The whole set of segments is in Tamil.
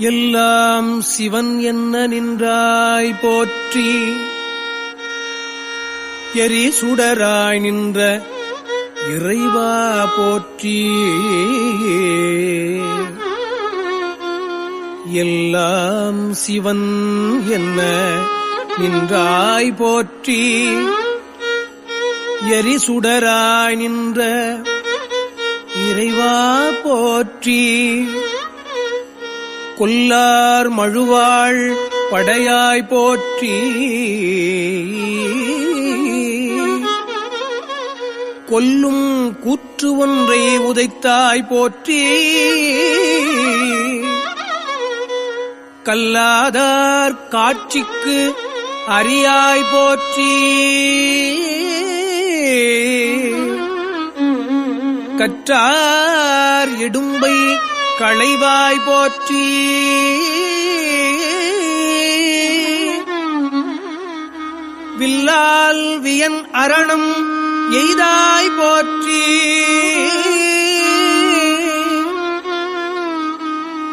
எல்லாம் சிவன் என்ன நின்றாய் போற்றி. எரி சுடராய் நின்ற இறைவா போற்றி. எல்லாம் சிவன் என்ன நின்றாய் போற்றி. எரி சுடராய் நின்ற இறைவா போற்றி. கொல்லார் மழுவாள் படையாய் போற்றி. கொல்லும் கூற்று ஒன்றை உதைத்தாய் போற்றி. கல்லாதார் காட்சிக்கு அரியாய் போற்றி. கற்றார் இடும்பை களைவாய் போற்றி. வில்லால் வியன் அரணம் எய்தாய் போற்றி.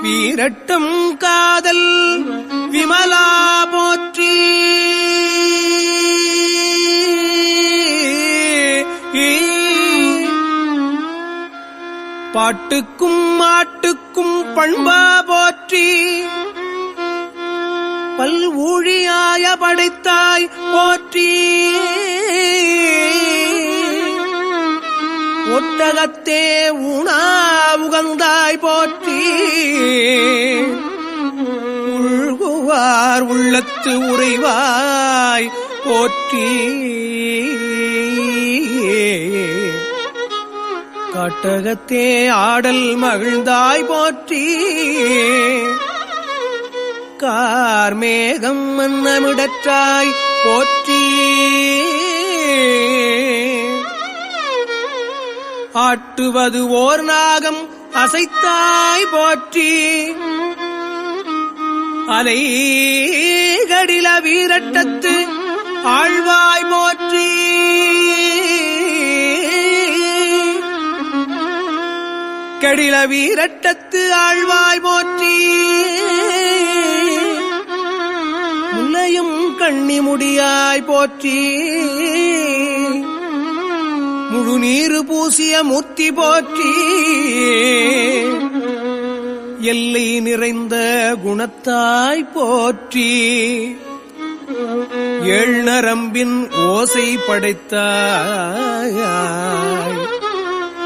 வீரட்டம் காதல் விமலா போற்றி. பாட்டுக்கும் மாட்டுக்கும் பண்பா போற்றி. பல் ஊழியாய படைத்தாய் போற்றி. ஒட்டகத்தே உணா உகந்தாய் போற்றி. உள்குவார் உள்ளத்து உறைவாய் போற்றி. காட்டகத்தே ஆடல் மகிழ்ந்தாய் போற்றி. கார்மேகம் மன்னமிடற்றாய் போற்றி. ஆட்டுவது ஓர் நாகம் அசைத்தாய் போற்றி. அலை கடில வீரட்டத்து ஆழ்வாய் போற்றி. கடில வீரட்டத்து ஆழ்வாய் போற்றி. முல்லையும் கண்ணி முடியாய் போற்றி. முழு நீரு பூசிய முத்தி போற்றி. எல்லை நிறைந்த குணத்தாய் போற்றி. எள்நரம்பின் ஓசை படைத்தாய்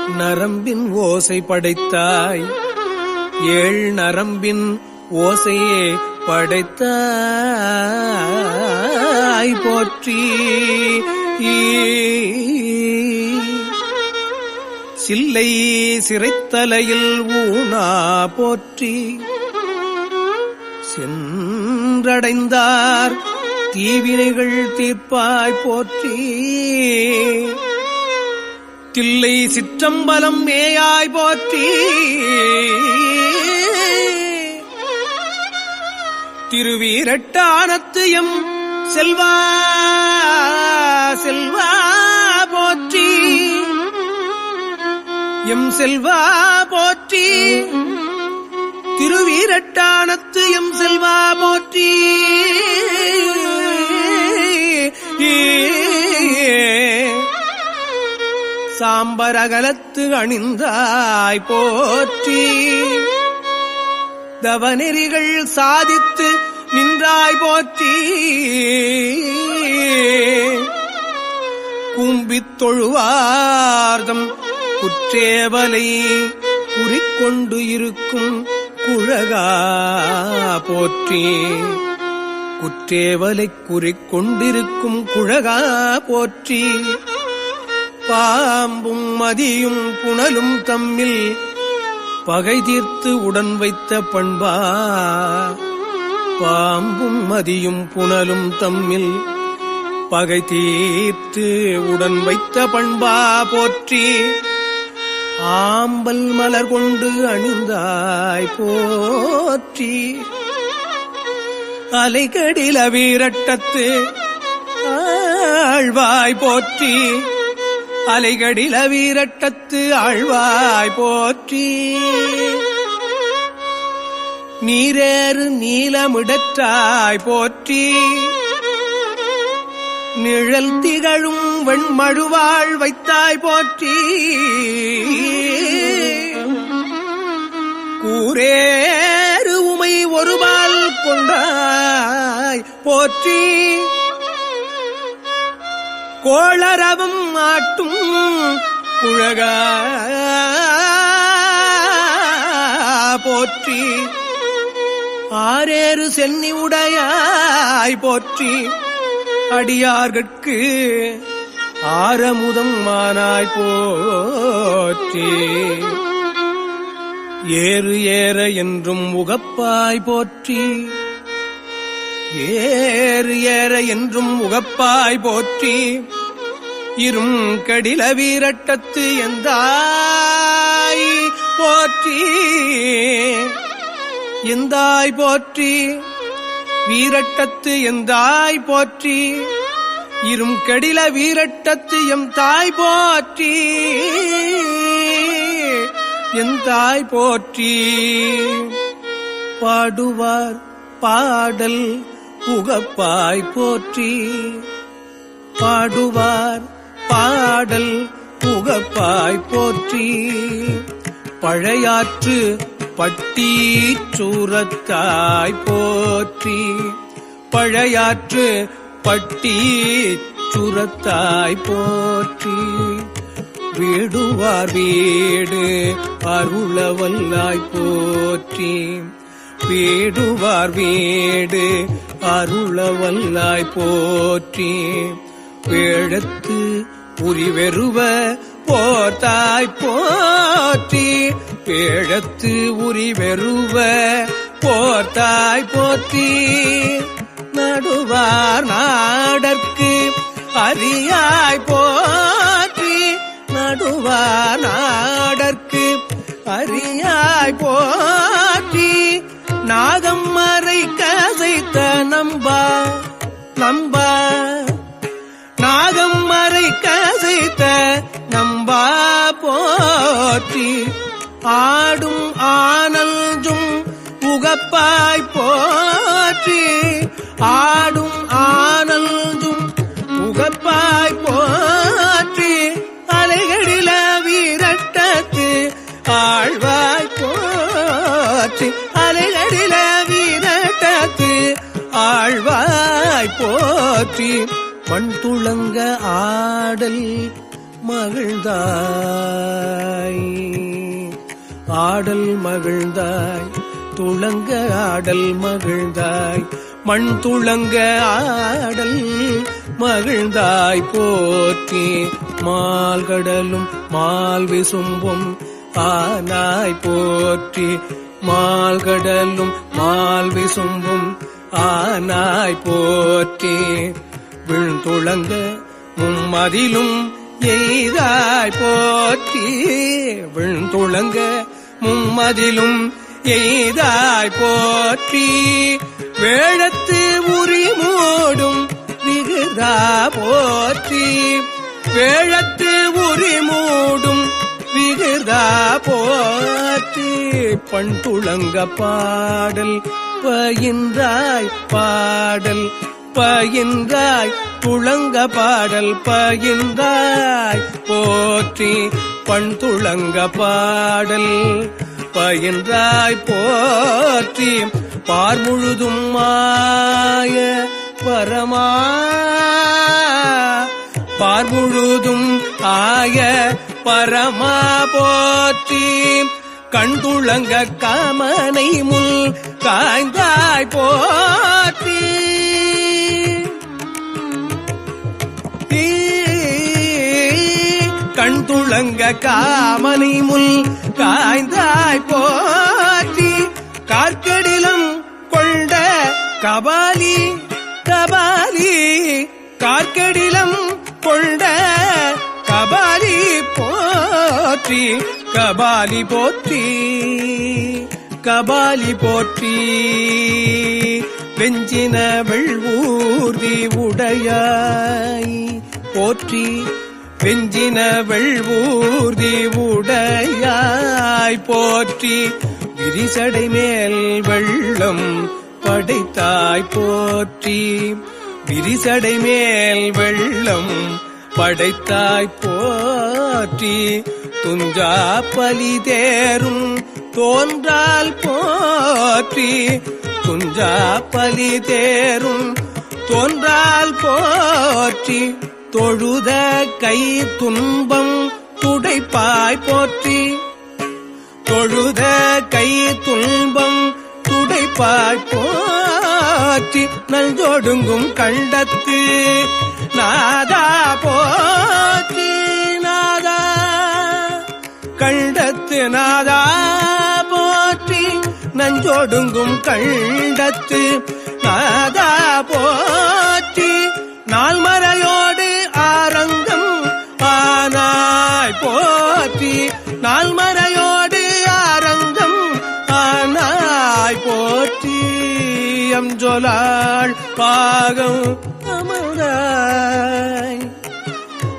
நரம்பின் ஓசை படைத்தாய். ஏழ் நரம்பின் ஓசையே படைத்தாய் போற்றி. சில்லை சிறைத்தலையில் ஊனா போற்றி. சென்றடைந்தார் தீவினைகள் தீர்ப்பாய் போற்றி. தில்லை சிற்றம்பலம் மேயாய் போற்றி. திருவீரட்டானத்து எம் செல்வா செல்வா போற்றி. எம் செல்வா போற்றி. திருவீரட்டானத்து எம் செல்வா போற்றி. ஏ சாம்பரகலத்து அணிந்தாய் போற்றி. தவநெறிகள் சாதித்து நின்றாய் போற்றி. கும்பித் தொழுவார்தம் குற்றேவலை குறிக்கொண்டு இருக்கும் குழகா போற்றி. குற்றேவலை குறிக்கொண்டிருக்கும் குழகா போற்றி. பாம்பும் மதியும் புனலும் தம்மில் பகை தீர்த்து உடன் வைத்த பண்பா. பாம்பும் மதியும் புனலும் தம்மில் பகை தீர்த்து உடன் வைத்த பண்பா போற்றி. ஆம்பல் மலர் கொண்டு அணிந்தாய் போற்றி. அலைகடில வீரட்டத்து ஆழ்வாய் போற்றி. அலைகடில வீரட்டத்து ஆழ்வாய் போற்றி. நீரேறு நீலமிடற்றாய் போற்றி. நிழல் திகழும் வெண்மழுவாள் வைத்தாய் போற்றி. கூரேறு உமை ஒருவாள் கொண்டாய் போற்றி. கோளரவும் ஆட்டும் குழக போற்றி. ஆரேறு சென்னி உடையாய் போற்றி. அடியார்கட்கு ஆரமுதம் மானாய் போற்றி. ஏறு ஏற என்றும் உகப்பாய் போற்றி. ஏறு ஏற என்றும் உகப்பாய் போற்றி. இரும் கடில வீரட்டத்து எந்தாய் போற்றி. எந்தாய் போற்றி? வீரட்டத்து எந்தாய் போற்றி? இரும் கடில வீரட்டத்து எம் தாய் போற்றி. என் தாய் போற்றி. பாடுவார் பாடல் புகப்பாய் போற்றி. பாடுவார் பாடல் புகப்பாய் போற்றி. பழையாற்று பட்டி சூரத்தாய் போற்றி. பழையாற்று பட்டி சுரத்தாய் போற்றி. வீடுவார் வீடு அருளவல்லாய் போற்றி. வீடுவார் வீடு அருளவல்லாய் போற்றி. வேழத்து உரிவெருவ போர்த்தாய் போற்றி. வேழத்து உரிவெருவ போர்த்தாய் போற்றி. நடுவார் நாடற்கு அரியாய் போற்றி. நடுவார் நாடற்கு அரியாய் போற்றி. நாகம் மறை கதைத்த நம்பா நம்பா. நாகம் மறை கதைத்த நம்பா போற்றி. ஆடும் ஆனல்ஜும் உகப்பாய் போற்றி. ஆடும் துளங்க ஆடல் மகிழ்ந்தாய். ஆடல் மகிழ்ந்தாய் துளங்க ஆடல் மகிழ்ந்தாய் மண் துளங்க ஆடல் மகிழ்ந்தாய். போற்றி மால்கடலும் மால் விசும்பும் ஆனாய். போற்றி மால்கடலும் மால் விசும்பும் ஆனாய். போற்றி விழுந்துளங்க மும்மதிலும் எய்தாய் போற்றி. விழுந்துளங்க மும்மதிலும் எய்தாய் போற்றி. வேழத்து உரி மூடும் விகுதா போற்றி. வேழத்து உரி மூடும் விகுதா போற்றி. பண்புழங்க பாடல் பயின்றாய் பாடல் பயின்றாய் துளங்க பாடல் பயின்றாய் போற்றி பண் துளங்க பாடல் பயின்றாய் போற்றி பார்முழுதும் மாய பரமா. பார்முழுதும் ஆய பரமா போற்றி கண்துளங்க காமனை முல் காய்ந்தாய் போற்றி கண்துளங்க காமனை முல் காய்ந்தாய் போற்றி. கார்க்கடிலம் கொண்ட கபாலி கபாலி. கார்க்கடிலம் கொண்ட கபாலி போற்றி. கபாலி போற்றி கபாலி போற்றி. வெஞ்சின வெள்வூர்தி உடையாய் போற்றி. வெஞ்சின வெள்வூர்தி உடையாய் போற்றி விரிசடை மேல் வெள்ளம் படைத்தாய் போற்றி. விரிசடை மேல் வெள்ளம் படைத்தாய் போற்றி. துஞ்சா பலி தேரும் தோன்றால் போற்றி. துஞ்சா பலி தேரும் தோன்றால் போற்றி. தொழுத கை துன்பம் துடைப்பாய் போற்றி. தொழுத கை துன்பம் துடைப்பாய் போற்றி. நல்ஜோடுங்கும் கண்டத்து நாதா போற்றி நாதா. கண்டத்து நாதா போற்றி நஞ்சோடுங்கும் கண்டத்து நாதா போற்றி. நால்மறையோடு போற்றி நால்மறையோடு ஆரங்கம் ஆனாய் போற்றி. அஞ்சொலாள் பாகம் அமர்ந்தாய்.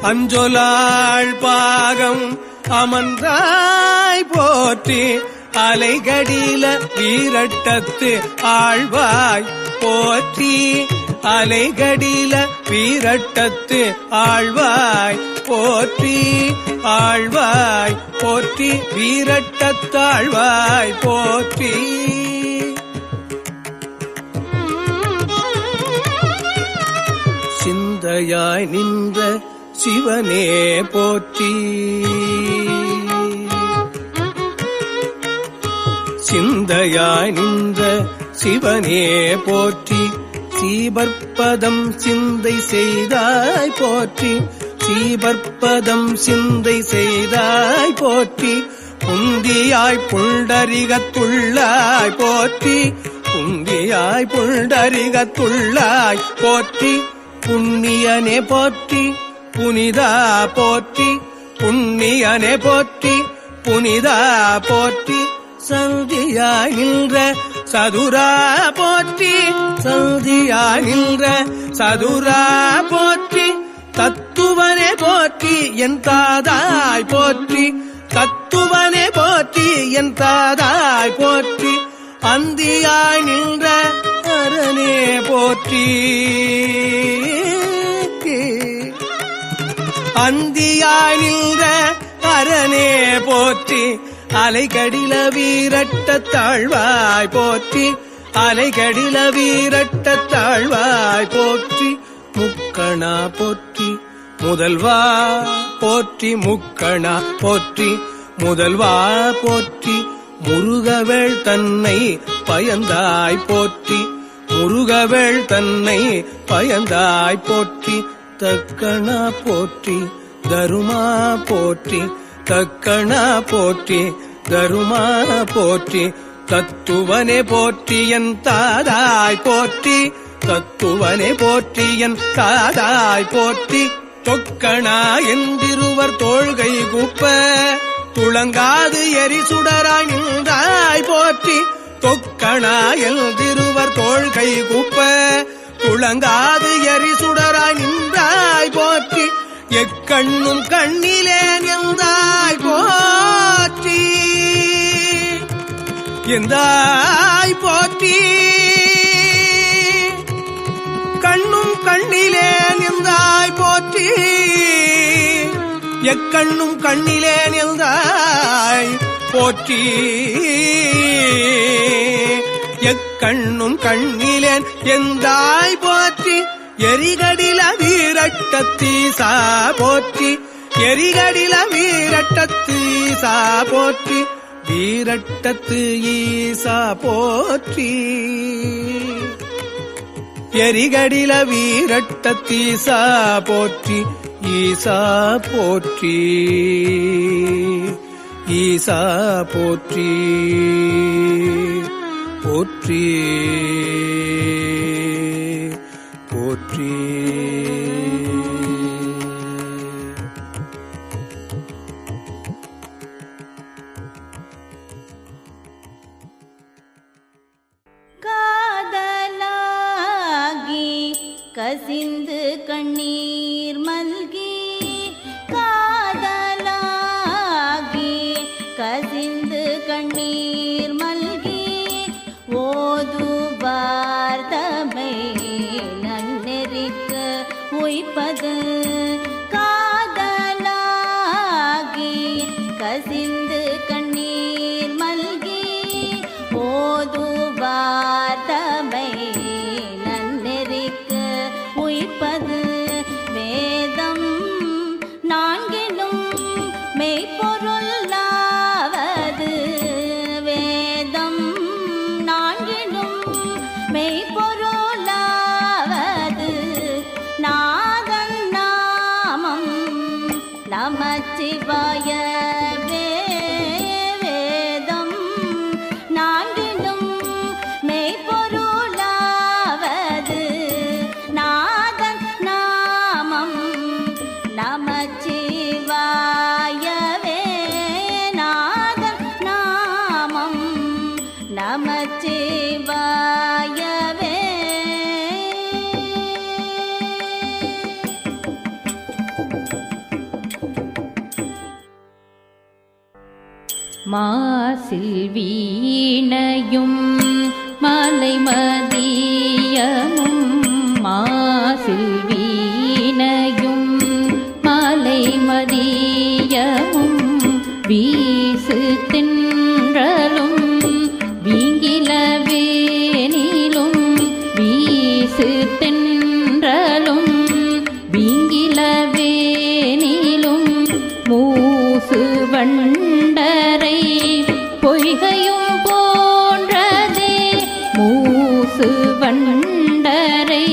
அஞ்சொலாள் பாகம் அமர்ந்தாய் போற்றி. அலைகடில வீரட்டத்து ஆழ்வாய் போற்றி. அலைகடில பீரட்டத்து ஆழ்வாய் போற்றி ஆழ்வாய் போற்றி வீரட்டத்தாழ்வாய் போற்றி. சிந்தையாய் நின்ற சிவனே போற்றி. சிந்தையாய் நின்ற சிவனே போற்றி. சீபற்பதம் சிந்தை செய்தாய் போற்றி. சீபற்பதம் சிந்தை செய்தாய் போற்றி. புந்தியாய் புண்டரிகத்துள்ளாய் போற்றி. புந்தியாய் புண்டரிகத்துள்ளாய் போற்றி. புண்ணியனே போற்றி புனிதா போற்றி. புண்ணியனே போற்றி புனிதா போற்றி. சந்தியாய் நின்ற சதுரா போற்றி சந்தியாய் நின்ற சதுரா போற்றி தத்துவனே போற்றி என் தாதாய் போற்றி தத்துவனே போற்றி என் தாதாய் போற்றி அந்தியாய் நின்ற அரணே போற்றி. அந்தியாய் நின்ற அரணே போற்றி அலைகடில வீரட்ட தாழ்வாய் போற்றி அலைகடில வீரட்ட தாழ்வாய் போற்றி முக்கணா போற்றி முதல்வா போற்றி முக்கணா போற்றி முதல்வா போற்றி முருகவேள் தன்னை பயந்தாய் போற்றி முருகவேள் தன்னை பயந்தாய் போற்றி தக்கணா போற்றி தருமா போற்றி தக்கணா போற்றி தருமா போற்றி தத்துவனே போற்றி என் தாதாய் போற்றி தத்துவனே போற்றி என் தாதாய் போற்றி. தொக்கணா என்றிருவர் தோள்கை குப்ப துளங்காது எரிசுடராய் நின்றாய் போற்றி. தொக்கணா என்றிருவர் தோள்கை குப்ப துளங்காது எரிசுடராய் நின்றாய் போற்றி. எக்கண்ணும் கண்ணிலே நின்றாய் எந்தாய் போற்றி? கண்ணும் கண்ணிலே நின்றாய் போற்றி. எக்கண்ணும் கண்ணிலே நின்றாய் போற்றி. எக்கண்ணும் கண்ணிலேன் எந்தாய் போற்றி. எரிகடில வீரட்டத்தீசா போற்றி. எரிகடில வீரட்டத்தீசா போற்றி. வீரட்டத்து ஈசா போற்றி. எரிகடில வீரட்டத்தீசா போற்றி. ஈசா போற்றி. ஈசா போற்றி. போற்றி. कर का மாசில் வீணையும் மாலை மத வண்டரை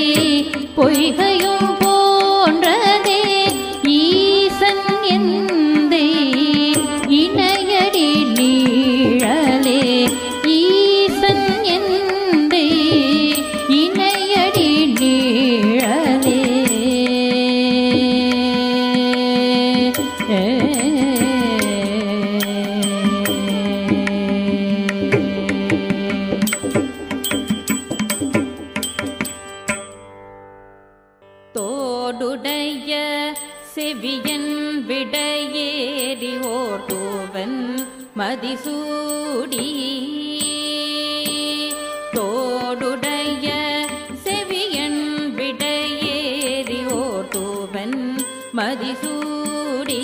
மதிசூடி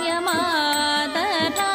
பாயமாதரா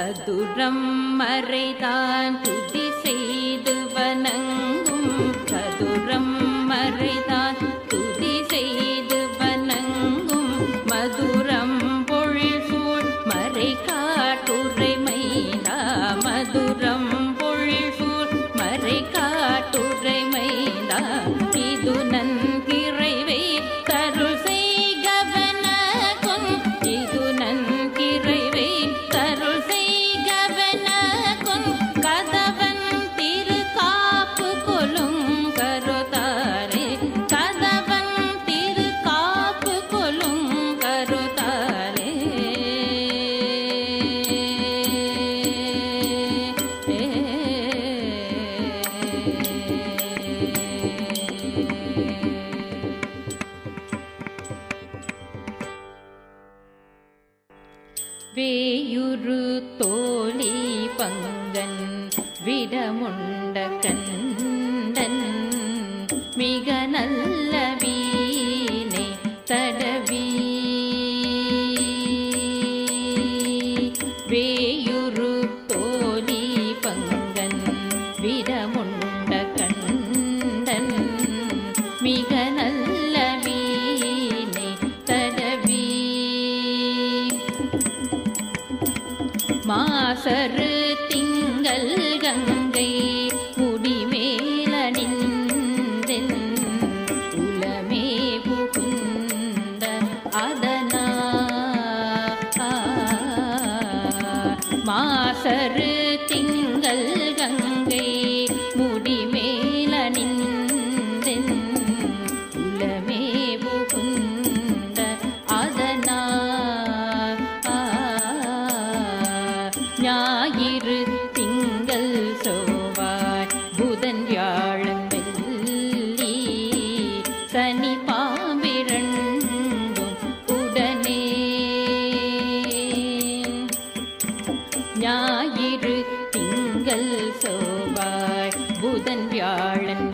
சதுரம் மறைதான் துதி செய்து வணங்கும் சதுரம் மறைதான் மாசரு திங்கள் கங்கை. வாழன்